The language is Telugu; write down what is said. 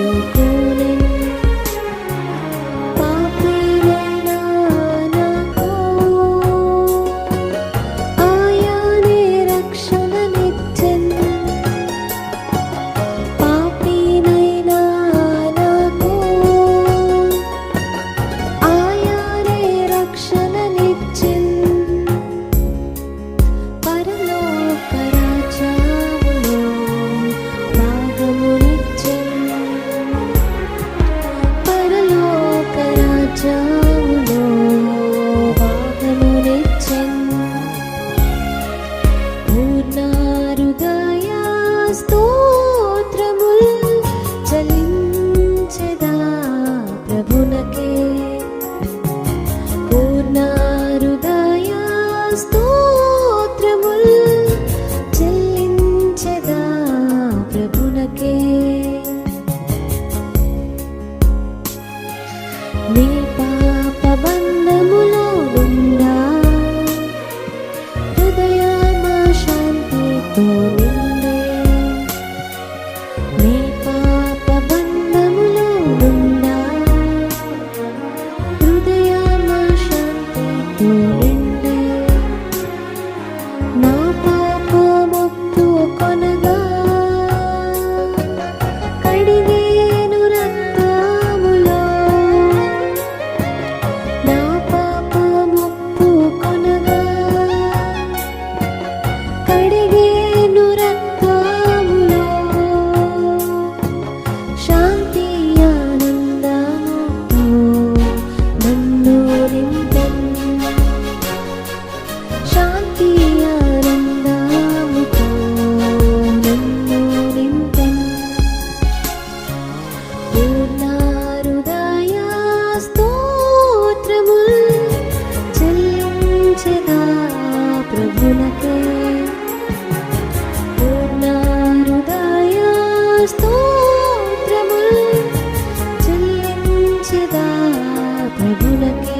to స్తోత్రముల్ చలించదా ప్రభునకే. పూర్ణారుదయ స్తోత్రముల్ చెల్లించదా ప్రభునకే. నీ పాప బంధములో ఉందా హృదయమా శాంతితో నిన్న చెల్లించెదా ప్రభునకే నిత్య